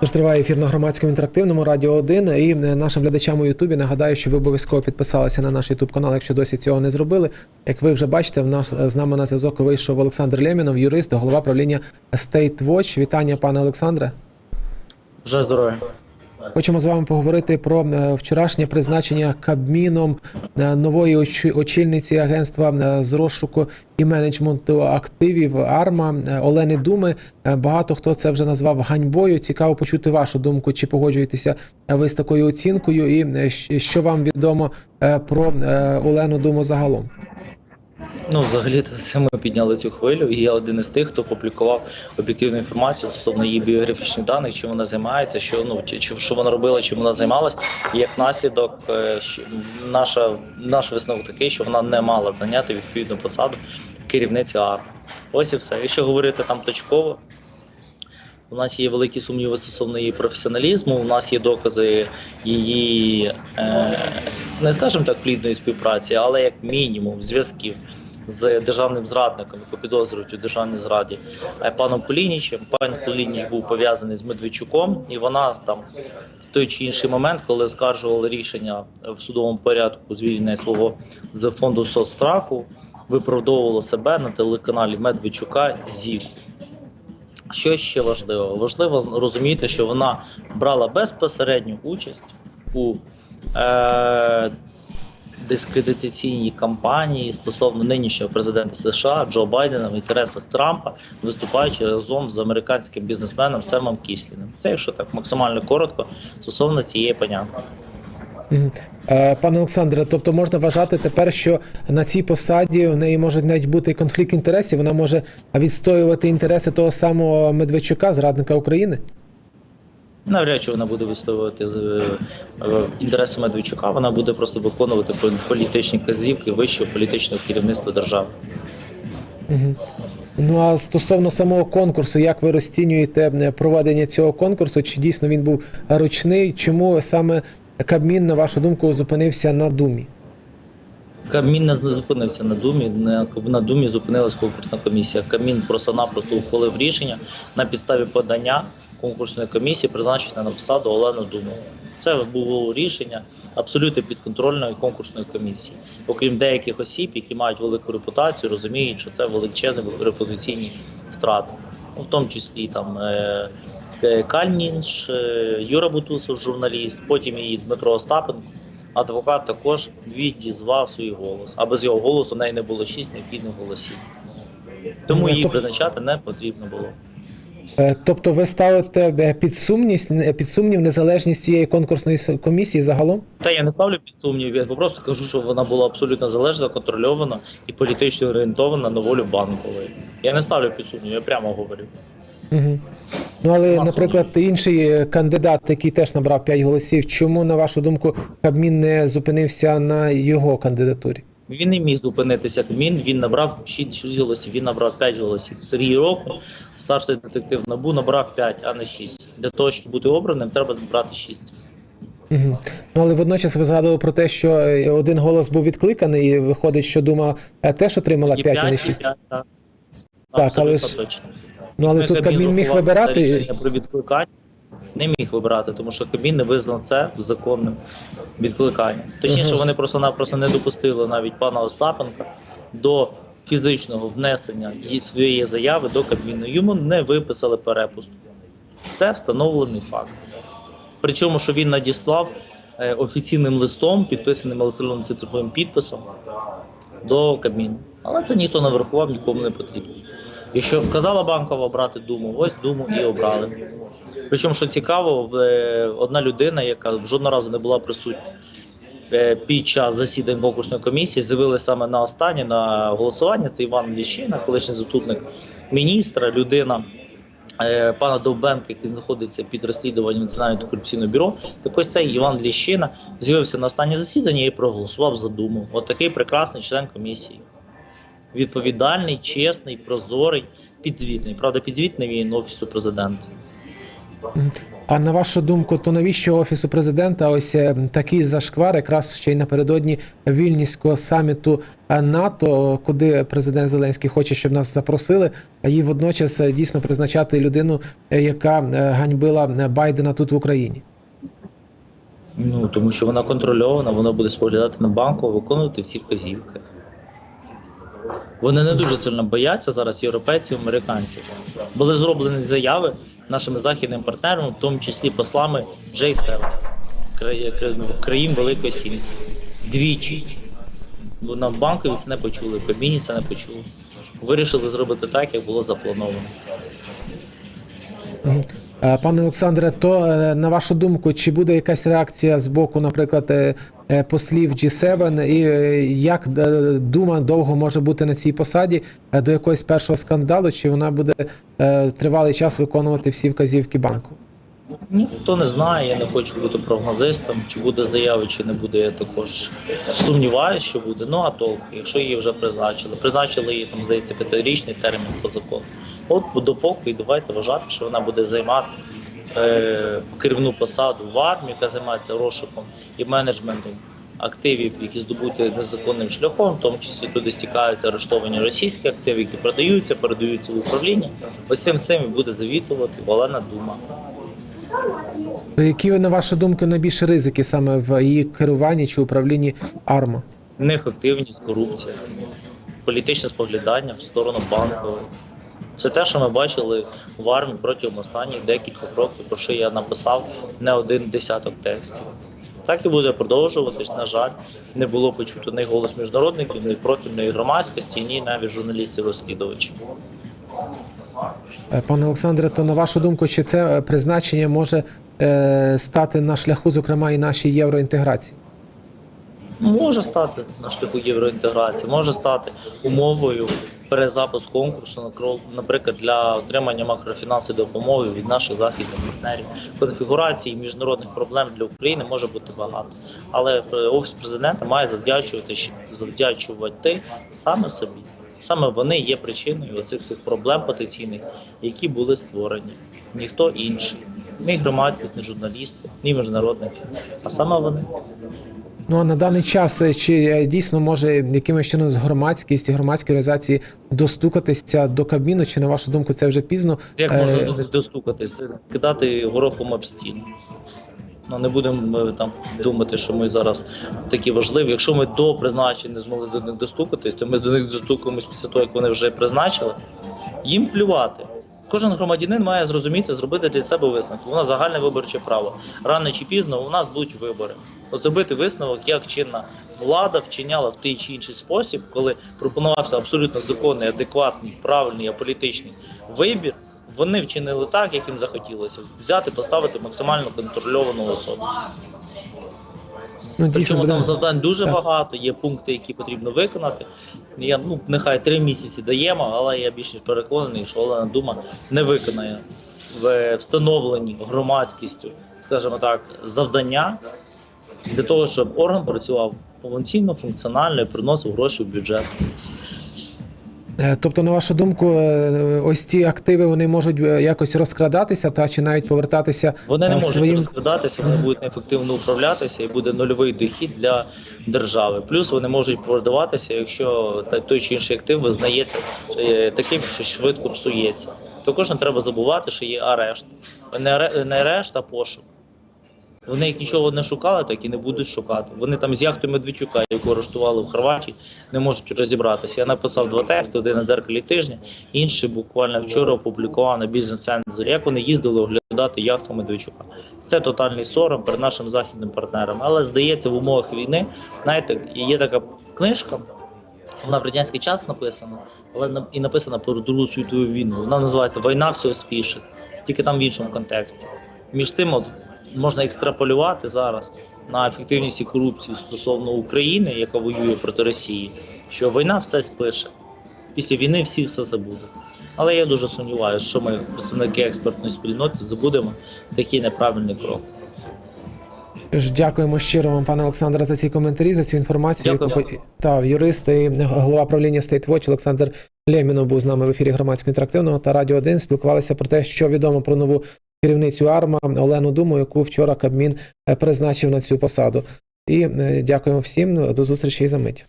Тож триває ефір на громадському інтерактивному радіо 1. І е, нашим глядачам у Ютубі нагадаю, що ви обов'язково підписалися на наш Ютуб канал, якщо досі цього не зробили. Як ви вже бачите, в нас з нами на зв'язок вийшов Олександр Лємінов, юрист, голова правління State Watch. Вітання, пане Олександре. Вже здоров'я. Хочемо з вами поговорити про е, вчорашнє призначення Кабміном е, нової очільниці агентства е, з розшуку і менеджменту активів АРМА Олени Думи. Багато хто це вже назвав ганьбою. Цікаво почути вашу думку, чи погоджуєтеся ви з такою оцінкою, і що вам відомо про Олену Думу загалом. Ну, взагалі, це ми підняли цю хвилю, і я один із тих, хто публікував об'єктивну інформацію стосовно її біографічних даних, чим вона займається, що ну чи, що вона робила, чим вона займалась. І як наслідок, е, наша наш висновок такий, що вона не мала зайняти відповідну посаду керівниці АР. Ось і все. Якщо говорити там точково. У нас є великі сумніви стосовно її професіоналізму. У нас є докази її, е, не скажімо так, плідної співпраці, але як мінімум зв'язків з державним зрадником, яку підозрюють у державній зраді е, паном Полінічем. Пан Полініч був пов'язаний з Медведчуком, і вона там в той чи інший момент, коли оскаржували рішення в судовому порядку звільнення свого з фонду соцстраху, виправдовувало себе на телеканалі Медведчука ЗІК. Що ще важливо? Важливо розуміти, що вона брала безпосередню участь у е, дискредитаційній кампанії стосовно нинішнього президента США Джо Байдена в інтересах Трампа, виступаючи разом з американським бізнесменом Семом Кісліним. Це якщо так максимально коротко стосовно цієї понятки. Е, Пане Олександре, тобто можна вважати тепер, що на цій посаді в неї може навіть бути конфлікт інтересів. Вона може відстоювати інтереси того самого Медведчука, зрадника України. Навряд чи вона буде відстоювати е, е, інтереси Медведчука, вона буде просто виконувати політичні казівки вищого політичного керівництва держави. Ну а стосовно самого конкурсу, як ви розцінюєте е, проведення цього конкурсу? Чи дійсно він був ручний? Чому саме Кабмін, на вашу думку, зупинився на думі? Кабмін не зупинився на думі. На, думі зупинилась конкурсна комісія. Кабмін просто-напросто ухвалив рішення на підставі подання конкурсної комісії призначення на посаду Олену Думу. Це було рішення абсолютно підконтрольної конкурсної комісії. Окрім деяких осіб, які мають велику репутацію, розуміють, що це величезні репутаційні втрати, Ну, в тому числі там. Е, Кальнінш, е, Юра Бутусов, журналіст, потім і Дмитро Остапенко. Адвокат також відізвав свій голос, а без його голосу в неї не було шість необхідних голосів. Тому Ну, її тобто- призначати не потрібно було. Е, Тобто ви ставите е, під сумність під сумнів незалежність цієї конкурсної комісії загалом? Та я не ставлю під сумнів, я просто кажу, що вона була абсолютно залежна, контрольована і політично орієнтована на волю банкової. Я не ставлю під сумнів, я прямо говорю. Угу. Ну але, наприклад, інший е, кандидат, який теж набрав 5 голосів, чому, на вашу думку, Кабмін не зупинився на його кандидатурі? Він не міг зупинитися Кабмін, він набрав 6 голосів, він набрав 5 голосів. Сергій Роху, старший детектив НАБУ, набрав 5, а не 6. Для того, щоб бути обраним, треба брати 6. Угу. Ну але водночас ви згадували про те, що е, один голос був відкликаний, і виходить, що дума е, теж отримала І 5, а не п'ять, і 6. п'ять, так. Так, але ж- точно. Ну але Ми тут Кабмін міг вибирати. про відкликання. Не міг вибирати, тому що Кабмін не визнав це законним відкликанням. Точніше, вони просто-напросто не допустили навіть пана Остапенка до фізичного внесення своєї заяви до Кабміну. Йому не виписали перепустку. Це встановлений факт. Причому, що він надіслав е, офіційним листом, підписаним електронним цифровим підписом до Кабміну. Але це ніхто не врахував, нікому не потрібно. Якщо казала банкова обрати думу, ось думу і обрали. Причому, що цікаво, е, одна людина, яка жодного разу не була присутня е, під час засідань конкурсної комісії, з'явилася саме на останнє на голосування. Це Іван Ліщина, колишній заступник міністра, людина. е, Пана Довбенка, який знаходиться під розслідуванням Національного антикорупційного бюро, так ось цей Іван Ліщина з'явився на останнє засідання і проголосував за думу. От прекрасний член комісії відповідальний, чесний, прозорий, підзвітний. Правда, підзвітний він офісу президента. А на вашу думку, то навіщо офісу президента ось е, такий зашквар, якраз ще й напередодні вільнівського саміту е, НАТО, куди президент Зеленський хоче, щоб нас запросили, а і водночас е, дійсно призначати людину, е, яка ганьбила Байдена тут в Україні? Ну тому що вона контрольована, вона буде споглядати на банку, виконувати всі вказівки. Вони не дуже сильно бояться зараз європейців, американців. Були зроблені заяви нашими західними партнерами, в тому числі послами J7, країн Великої Сім'ї. Двічі. Бо на банкові це не почули, в Кабміні це не почули. Вирішили зробити так, як було заплановано. Е, Пане Олександре, то е, на вашу думку, чи буде якась реакція з боку, наприклад, е, послів G7, і як дума довго може бути на цій посаді до якогось першого скандалу, чи вона буде тривалий час виконувати всі вказівки банку? Ніхто не знає, я не хочу бути прогнозистом. Чи буде заяви, чи не буде, я також сумніваюся, що буде. Ну а толку, якщо її вже призначили. Призначили її там, здається, п'ятирічний термін по закону. От допоки і давайте вважати, що вона буде займати е, керівну посаду в армії, яка займається розшуком і менеджментом активів, які здобуті незаконним шляхом, в тому числі туди стікаються арештовані російські активи, які продаються, передаються в управління. Ось цим всім буде завітувати Олена Дума. То які, на вашу думку, найбільші ризики саме в її керуванні чи управлінні АРМА? неефективність, корупція, політичне споглядання в сторону банку. Все те, що ми бачили в армії протягом останніх декількох років, про що я написав не один десяток текстів. Так і буде продовжуватись. На жаль, не було почуто ні голос міжнародників, ні профільної громадськості, ні навіть журналістів-розслідувачів. Е, Пане Олександре, то на вашу думку, чи це е, призначення може е, стати на шляху, зокрема, і нашій євроінтеграції? Може стати на шляху євроінтеграції, може стати умовою перезапуску конкурсу, наприклад, для отримання макрофінансової допомоги від наших західних партнерів. Конфігурації міжнародних проблем для України може бути багато, але офіс президента має завдячувати завдячувати саме собі. Саме вони є причиною оцих всіх проблем потенційних, які були створені. Ніхто інший, ні громадськість, ні журналісти, ні міжнародники, а саме вони. Ну а на даний час е, чи е, дійсно може якимось чином громадськість і громадські організації достукатися до Кабміну, чи на вашу думку це вже пізно? Як Е, можна до них достукатись? Кидати горохом об стіну. Ну не будемо е, там думати, що ми зараз такі важливі. Якщо ми до призначення не змогли до них достукатись, то ми до них достукаємось після того, як вони вже призначили. Їм плювати. Кожен громадянин має зрозуміти, зробити для себе висновок. У нас загальне виборче право. Рано чи пізно у нас будуть вибори. Зробити висновок, як чинна влада вчиняла в той чи інший спосіб, коли пропонувався абсолютно законний, адекватний, правильний, аполітичний вибір. Вони вчинили так, як їм захотілося взяти, поставити максимально контрольовану особу. Ну Причому там завдань дуже Так. багато, є пункти, які потрібно виконати. Я ну нехай три місяці даємо, але я більш ніж переконаний, що Олена Дума не виконає в встановлені громадськістю, скажімо так, завдання для того, щоб орган працював повноцінно, функціонально і приносив гроші в бюджет. Е, Тобто, на вашу думку, е, ось ці активи вони можуть е, якось розкрадатися та чи навіть повертатися Вони не можуть своїм розкладатися, вони будуть неефективно управлятися і буде нульовий дохід для держави. Плюс вони можуть продаватися, якщо той чи інший актив визнається таким, що швидко псується. Також не треба забувати, що є арешт. Не аре- не арешт, а пошук. Вони як нічого не шукали, так і не будуть шукати. Вони там з яхтою Медведчука, яку арештували в Хорватії, не можуть розібратися. Я написав два тексти: один на дзеркалі тижня, інший буквально вчора опублікував на бізнес-цензорі, як вони їздили оглядати яхту Медведчука. Це тотальний сором перед нашим західним партнером. Але здається, в умовах війни, знаєте, є така книжка. Вона в радянський час написана, але і написана про Другу світову війну. Вона називається Війна все спішить, тільки там в іншому контексті. Між тим, от можна екстраполювати зараз на ефективність і корупцію стосовно України, яка воює проти Росії, що війна все спише. Після війни всі все забудуть. Але я дуже сумніваюся, що ми, представники експертної спільноти, забудемо такий неправильний крок. Ж дякуємо щиро вам, пане Олександре, за ці коментарі, за цю інформацію. Дякую. Яку по- та юрист і голова правління State Watch Олександр Лємінов був з нами в ефірі громадського інтерактивного та радіо 1. Спілкувалися про те, що відомо про нову керівницю АРМА Олену Думу, яку вчора Кабмін е, призначив на цю посаду. І е, дякуємо всім. До зустрічі за мить.